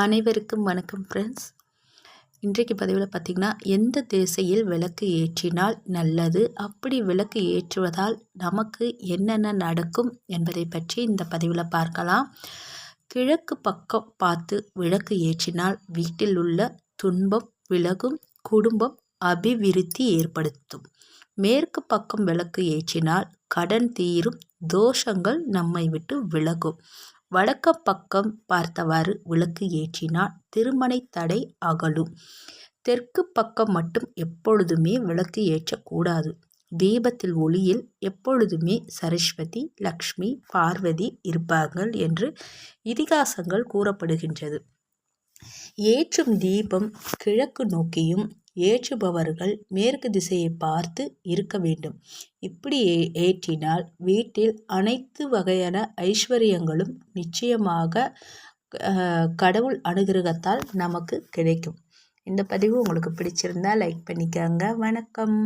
அனைவருக்கும் வணக்கம் ஃப்ரெண்ட்ஸ் இன்றைக்கு பதிவில் பார்த்திங்கன்னா எந்த திசையில் விளக்கு ஏற்றினால் நல்லது? அப்படி விளக்கு ஏற்றுவதால் நமக்கு என்னென்ன நடக்கும் என்பதை பற்றி இந்த பதிவில் பார்க்கலாம். கிழக்கு பக்கம் பார்த்து விளக்கு ஏற்றினால் வீட்டில் உள்ள துன்பம் விலகும் குடும்பம் அபிவிருத்தி ஏற்படுத்தும். மேற்கு பக்கம் விளக்கு ஏற்றினால் கடன் தீரும் தோஷங்கள் நம்மை விட்டு விலகும். வடக்க பக்கம் பார்த்தவாறு விளக்கு ஏற்றினால் திருமண தடை அகலும். தெற்கு பக்கம் மட்டும் எப்பொழுதுமே விளக்கு ஏற்றக்கூடாது தீபத்தில் ஒளியில் எப்பொழுதுமே சரஸ்வதி லக்ஷ்மி பார்வதி இருப்பார்கள் என்று இதிகாசங்கள் கூறப்படுகின்றது. ஏற்றும் தீபம் கிழக்கு நோக்கியும் ஏற்றுபவர்கள் மேற்கு திசையை பார்த்து இருக்க வேண்டும். இப்படி ஏற்றினால் வீட்டில் அனைத்து வகையான ஐஸ்வர்யங்களும் நிச்சயமாக கடவுள் அனுகிரகத்தால் நமக்கு கிடைக்கும். இந்த பதிவு உங்களுக்கு பிடிச்சிருந்தா லைக் பண்ணிக்கோங்க. வணக்கம்.